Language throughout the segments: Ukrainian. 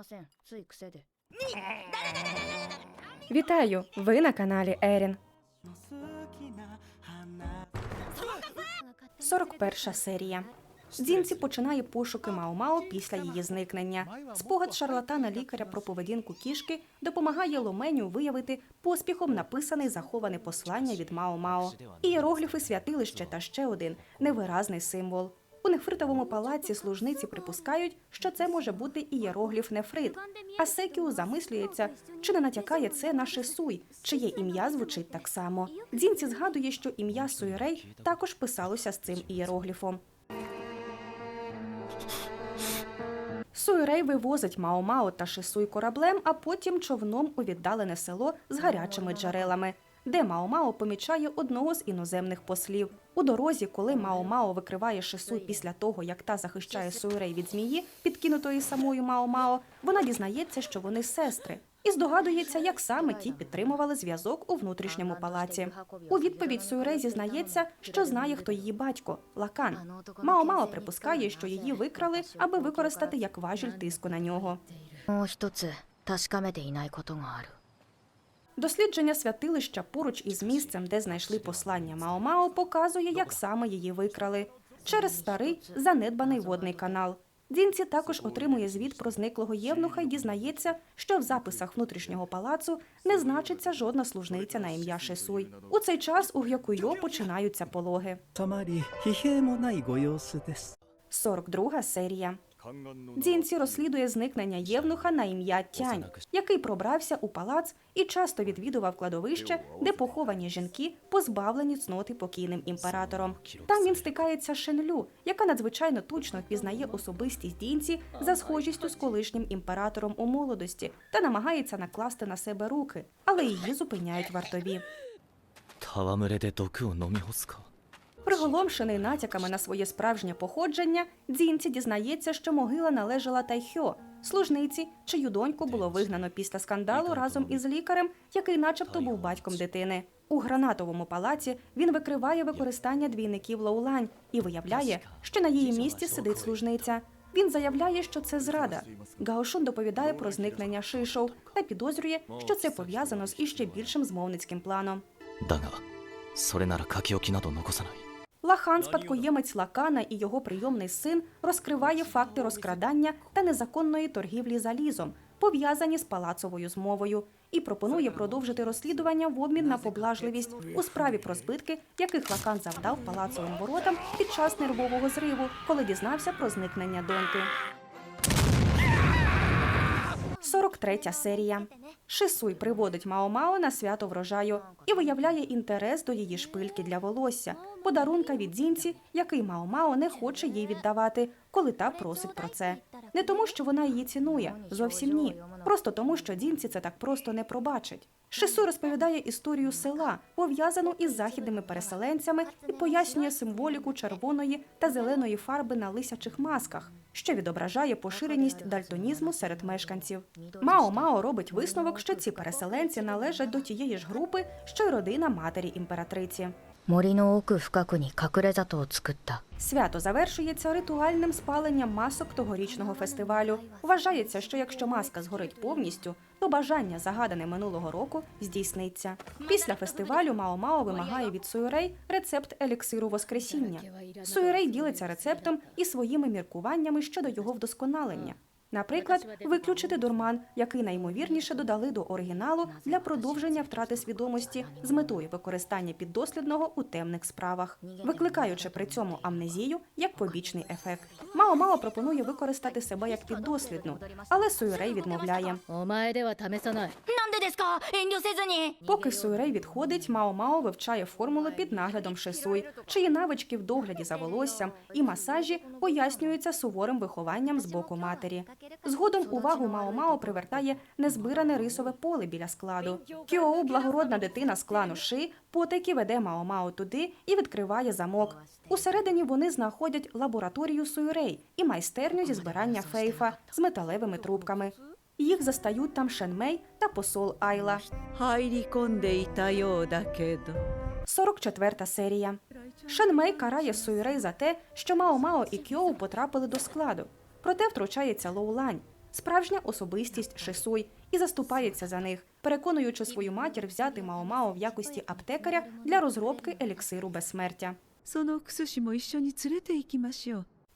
ませんつい癖で Вітаю! Ви на каналі Ерін. 41 серія. Дзінці починає пошуки Мао-Мао після її зникнення. Спогад шарлатана лікаря про поведінку кішки допомагає Ломеню виявити поспіхом написане й заховане послання від Мао-Мао. Ієрогліфи святилище та ще один невиразний символ. У нефритовому палаці служниці припускають, що це може бути ієрогліф нефрит. А Секіу замислюється, чи не натякає це на Шисуй, чиє ім'я звучить так само. Дзінці згадує, що ім'я Суйрей також писалося з цим ієрогліфом. Суйрей вивозить Мао-Мао та Шисуй кораблем, а потім човном у віддалене село з гарячими джерелами, де Мао-Мао помічає одного з іноземних послів. У дорозі, коли Мао-Мао викриває Шисуй після того, як та захищає Суйрей від змії, підкинутої самою Мао-Мао, вона дізнається, що вони сестри. І здогадується, як саме ті підтримували зв'язок у внутрішньому палаці. У відповідь Суйрей зізнається, що знає, хто її батько Лакан. Мао-Мао припускає, що її викрали, аби використати як важіль тиску на нього. Дослідження святилища поруч із місцем, де знайшли послання Мао-Мао, показує, як саме її викрали через старий занедбаний водний канал. Дінці також отримує звіт про зниклого євнуха і дізнається, що в записах внутрішнього палацу не значиться жодна служниця на ім'я Шесуй. У цей час у Гякуйо починаються пологи. 42 серія. Дзінці розслідує зникнення євнуха на ім'я Тянь, який пробрався у палац і часто відвідував кладовище, де поховані жінки, позбавлені цноти покійним імператором. Там він стикається з Шенлю, яка надзвичайно точно впізнає особистість дінці за схожістю з колишнім імператором у молодості та намагається накласти на себе руки, але її зупиняють вартові. Приголомшений натяками на своє справжнє походження, Дзінці дізнається, що могила належала Тайхьо, служниці, чию доньку було вигнано після скандалу разом із лікарем, який начебто був батьком дитини. У гранатовому палаці він викриває використання двійників Лоулань і виявляє, що на її місці сидить служниця. Він заявляє, що це зрада. Гаошун доповідає про зникнення Шишоу та підозрює, що це пов'язано з іще більшим змовницьким планом. Лахан, спадкоємець Лакана і його прийомний син розкриває факти розкрадання та незаконної торгівлі залізом, пов'язані з палацовою змовою, і пропонує продовжити розслідування в обмін на поблажливість у справі про збитки, яких Лакан завдав палацовим воротам під час нервового зриву, коли дізнався про зникнення доньки. 43 серія. Шисуй приводить Мао-Мао на свято врожаю і виявляє інтерес до її шпильки для волосся, подарунка від зінці, який Мао-Мао не хоче їй віддавати, коли та просить про це. Не тому, що вона її цінує, зовсім ні. Просто тому, що дзінці це так просто не пробачить. Шисуй розповідає історію села, пов'язану із західними переселенцями, і пояснює символіку червоної та зеленої фарби на лисячих масках, що відображає поширеність дальтонізму серед мешканців. Мао Мао робить висновок, що ці переселенці належать до тієї ж групи, що й родина матері імператриці. 森の奥深くに隠れ里を作った Свято завершується ритуальним спаленням масок тогорічного фестивалю. Вважається, що якщо маска згорить повністю, то бажання, загадане минулого року, здійсниться. Після фестивалю Мао Мао вимагає від Суюрей рецепт еліксиру Воскресіння. Суюрей ділиться рецептом і своїми міркуваннями щодо його вдосконалення. Наприклад, виключити дурман, який наймовірніше додали до оригіналу для продовження втрати свідомості з метою використання піддослідного у темних справах, викликаючи при цьому амнезію як побічний ефект. Мао Мао пропонує використати себе як піддослідну, але Суюрей відмовляє. Поки Суйрей відходить, Мао Мао вивчає формули під наглядом Шесуй, чиї навички в догляді за волоссям і масажі пояснюються суворим вихованням з боку матері. Згодом увагу Мао Мао привертає незбиране рисове поле біля складу. Кіоу, благородна дитина з клану ши, потайки веде Мао Мао туди і відкриває замок. Усередині вони знаходять лабораторію суюрей і майстерню зі збирання фейфа з металевими трубками. Їх застають там Шенмей та посол Айла. Хайрікондейтайодакедо. 44 серія. Шенмей карає Суйрей за те, що Мао Мао і Кьоу потрапили до складу. Проте втручається Лоулань, справжня особистість Шисуй, і заступається за них, переконуючи свою матір взяти Мао Мао в якості аптекаря для розробки еліксиру безсмертя.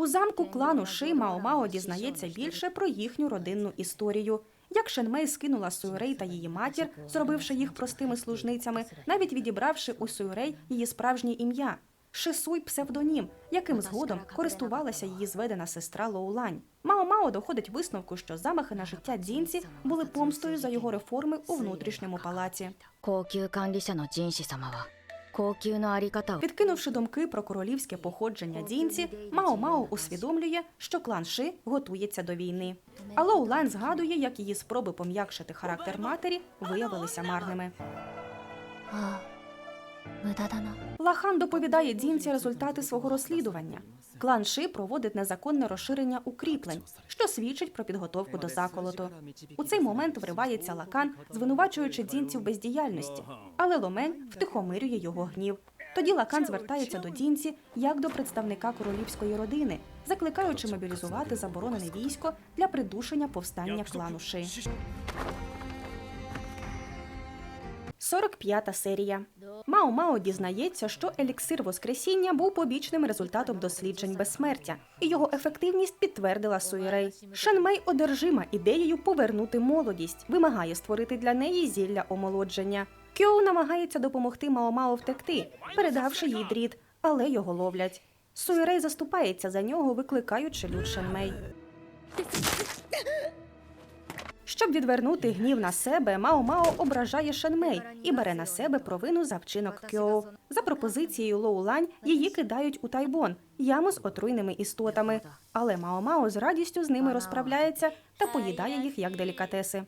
У замку клану Ши Мао-Мао дізнається більше про їхню родинну історію. Як Шенмей скинула Суюрей та її матір, зробивши їх простими служницями, навіть відібравши у Суюрей її справжнє ім'я Шисуй псевдонім, яким згодом користувалася її зведена сестра Лоулань. Мао Мао доходить висновку, що замахи на життя дзінці були помстою за його реформи у внутрішньому палаці. Відкинувши думки про королівське походження дінці, Мао Мао усвідомлює, що клан Ши готується до війни. А Лоу Лан згадує, як її спроби пом'якшити характер матері виявилися марними. Лахан доповідає Дінці результати свого розслідування. Клан Ши проводить незаконне розширення укріплень, що свідчить про підготовку до заколоту. У цей момент вривається лакан, звинувачуючи дінців в бездіяльності, але ломень втихомирює його гнів. Тоді Лакан звертається до Дінці як до представника королівської родини, закликаючи мобілізувати заборонене військо для придушення повстання клану Ши. 45 серія. Мао Мао дізнається, що еліксир Воскресіння був побічним результатом досліджень безсмертя, і його ефективність підтвердила Суєрей. Шенмей одержима ідеєю повернути молодість, вимагає створити для неї зілля омолодження. Кьоу намагається допомогти Мао Мао втекти, передавши їй дріт, але його ловлять. Суєрей заступається за нього, викликаючи люд Шенмей. Щоб відвернути гнів на себе, Мао Мао ображає Шенмей і бере на себе провину за вчинок Кьоу. За пропозицією Лоу Лань її кидають у Тайбон, яму з отруйними істотами. Але Мао Мао з радістю з ними розправляється та поїдає їх як делікатеси.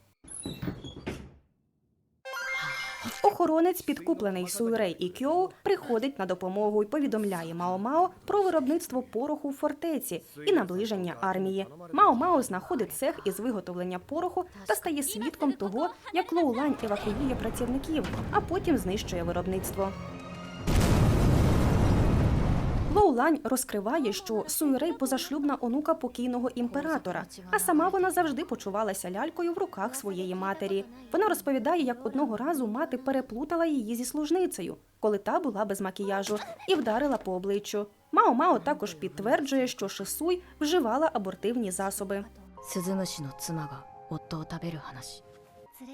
Охоронець, підкуплений Суюрей і Кьоу, приходить на допомогу і повідомляє Мао Мао про виробництво пороху в фортеці і наближення армії. Мао Мао знаходить цех із виготовлення пороху та стає свідком того, як Лоулань евакуює працівників, а потім знищує виробництво. Лоу Лань розкриває, що Суюрей позашлюбна онука покійного імператора, а сама вона завжди почувалася лялькою в руках своєї матері. Вона розповідає, як одного разу мати переплутала її зі служницею, коли та була без макіяжу, і вдарила по обличчю. Мао Мао також підтверджує, що Шисуй вживала абортивні засоби.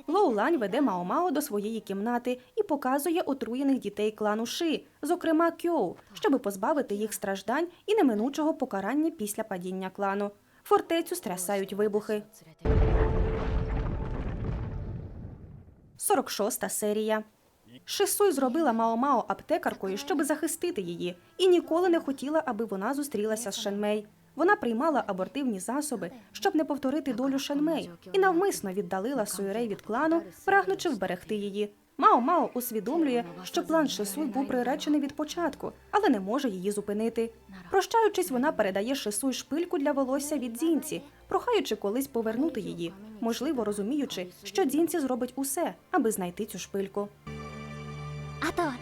Лоулань веде Маомао до своєї кімнати і показує отруєних дітей клану Ши, зокрема Кьоу, щоб позбавити їх страждань і неминучого покарання після падіння клану. Фортецю стрясають вибухи. 46-та серія. Шисуй зробила Маомао аптекаркою, щоб захистити її, і ніколи не хотіла, аби вона зустрілася з Шенмей. Вона приймала абортивні засоби, щоб не повторити долю Шенмей, і навмисно віддалила суюрей від клану, прагнучи вберегти її. Мао Мао усвідомлює, що план Шисуй був приречений від початку, але не може її зупинити. Прощаючись, вона передає Шисуй шпильку для волосся від дзінці, прохаючи колись повернути її, можливо розуміючи, що дзінці зробить усе, аби знайти цю шпильку. Ато,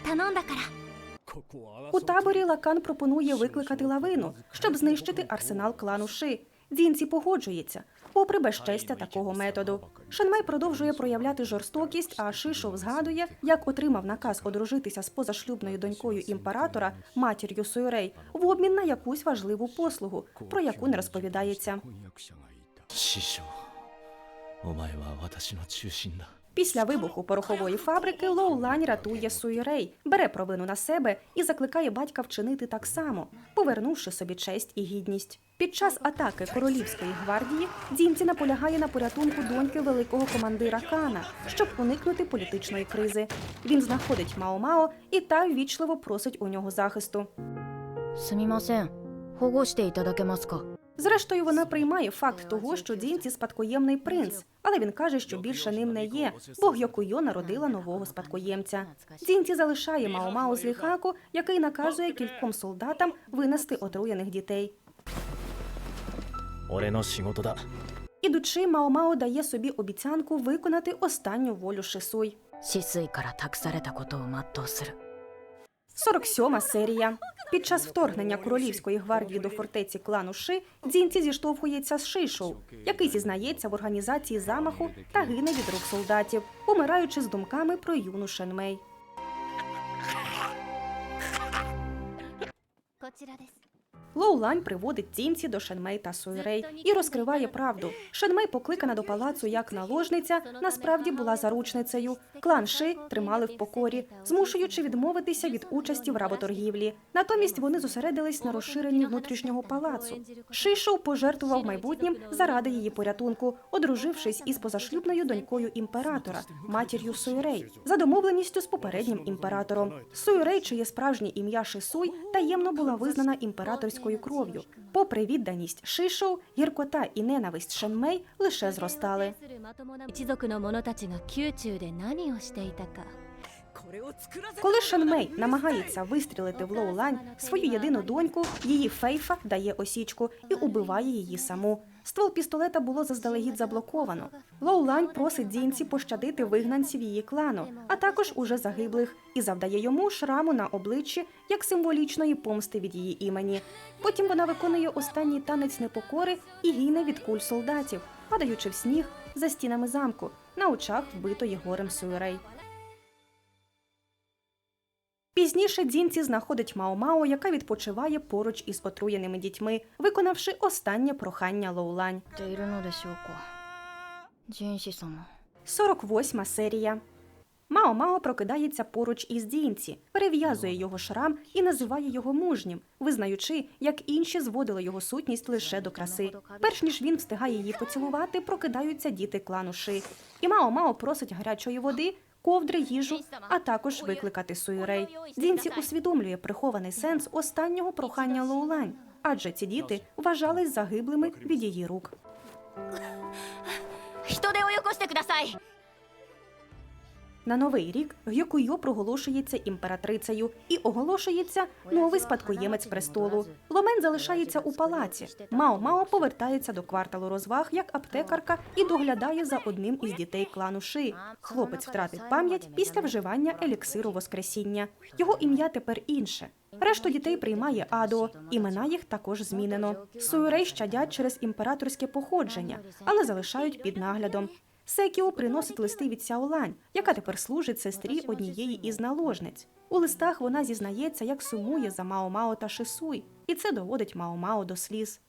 У таборі Лакан пропонує викликати лавину, щоб знищити арсенал клану Ши. Дзінці погоджується, попри безчестя такого методу. Шанмей продовжує проявляти жорстокість, а Шишов згадує, як отримав наказ одружитися з позашлюбною донькою імператора, матір'ю Суйрей, в обмін на якусь важливу послугу, про яку не розповідається. 師匠お前は私の中心だ Після вибуху порохової фабрики Лоу Лань рятує Суїрей, бере провину на себе і закликає батька вчинити так само, повернувши собі честь і гідність. Під час атаки королівської гвардії Дзінці наполягає на порятунку доньки великого командира Кана, щоб уникнути політичної кризи. Він знаходить Мао-Мао і та ввічливо просить у нього захисту. すみません保護していただけますか Зрештою, вона приймає факт того, що Дзінці спадкоємний принц, але він каже, що більше ним не є, бо Гьокуйо народила нового спадкоємця. Дзінці залишає Мао-Мао з ліхаку, який наказує кільком солдатам винести отруєних дітей. 俺の仕事だ Ідучи, Мао-Мао дає собі обіцянку виконати останню волю Шисуй. 止水から託されたことを全うする 47 серія. Під час вторгнення королівської гвардії до фортеці клану Ши Дзінці зіштовхується з Шишоу, який зізнається в організації замаху та гине від рук солдатів, умираючи з думками про юну Шенмей. Лоу Лань приводить тінці до Шенмей та Суйрей і розкриває правду. Шенмей, покликана до палацу як наложниця, насправді була заручницею. Клан Ши тримали в покорі, змушуючи відмовитися від участі в работоргівлі. Натомість вони зосередились на розширенні внутрішнього палацу. Шишоу пожертвував майбутнім заради її порятунку, одружившись із позашлюбною донькою імператора, матір'ю Суйрей, за домовленістю з попереднім імператором. Суйрей, чиє справжнє ім'я Шисуй, таємно була визнана імператорською важкою кров'ю. Попри відданість шишоу, гіркота і ненависть Шенмей лише зростали. Коли Шенмей намагається вистрілити в Лоу Лань свою єдину доньку, її фейфа дає осічку і убиває її саму. Ствол пістолета було заздалегідь заблоковано. Лоулань просить Дзінці пощадити вигнанців її клану, а також уже загиблих, і завдає йому шраму на обличчі як символічної помсти від її імені. Потім вона виконує останній танець непокори і гине від куль солдатів, падаючи в сніг за стінами замку на очах вбитої горем Суєрей. Пізніше дзінці знаходить Мао-Мао, яка відпочиває поруч із отруєними дітьми, виконавши останнє прохання Лоулань. 48 серія. Мао Мао прокидається поруч із Дінці, перев'язує його шрам і називає його мужнім, визнаючи, як інші зводили його сутність лише до краси. Перш ніж він встигає її поцілувати, прокидаються діти клану Ши. І Мао Мао просить гарячої води, ковдри, їжу, а також викликати Суєрей. Дзінці усвідомлює прихований сенс останнього прохання Лоулань, адже ці діти вважались загиблими від її рук. 人手をよこしてください на новий рік Гьокуйо проголошується імператрицею і оголошується новий спадкоємець престолу. Ломен залишається у палаці. Мао Мао повертається до кварталу розваг як аптекарка і доглядає за одним із дітей клану Ши. Хлопець втратив пам'ять після вживання еліксиру Воскресіння. Його ім'я тепер інше. Решту дітей приймає Адо. Імена їх також змінено. Суюрей щадять через імператорське походження, але залишають під наглядом. Секіо приносить листи від Сяолань, яка тепер служить сестрі однієї із наложниць. У листах вона зізнається, як сумує за Мао-Мао та Шисуй, і це доводить Мао-Мао до сліз.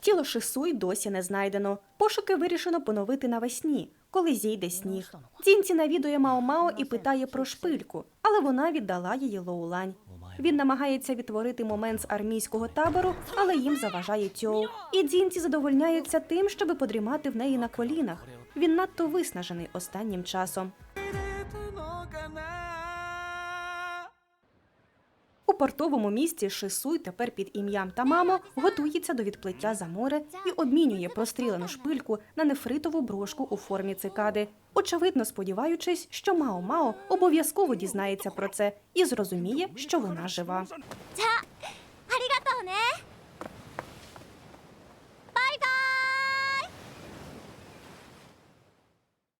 Тіло Шисуй досі не знайдено. Пошуки вирішено поновити навесні, коли зійде сніг. Дзінці навідує Мао-Мао і питає про шпильку, але вона віддала її Лоулань. Він намагається відтворити момент з армійського табору, але їм заважає Тьоу. І дзінці задовольняються тим, щоби подрімати в неї на колінах. Він надто виснажений останнім часом. Портовому місті Шисуй тепер під ім'ям Тамамо готується до відплиття за море і обмінює прострілену шпильку на нефритову брошку у формі цикади, очевидно сподіваючись, що Мао Мао обов'язково дізнається про це і зрозуміє, що вона жива.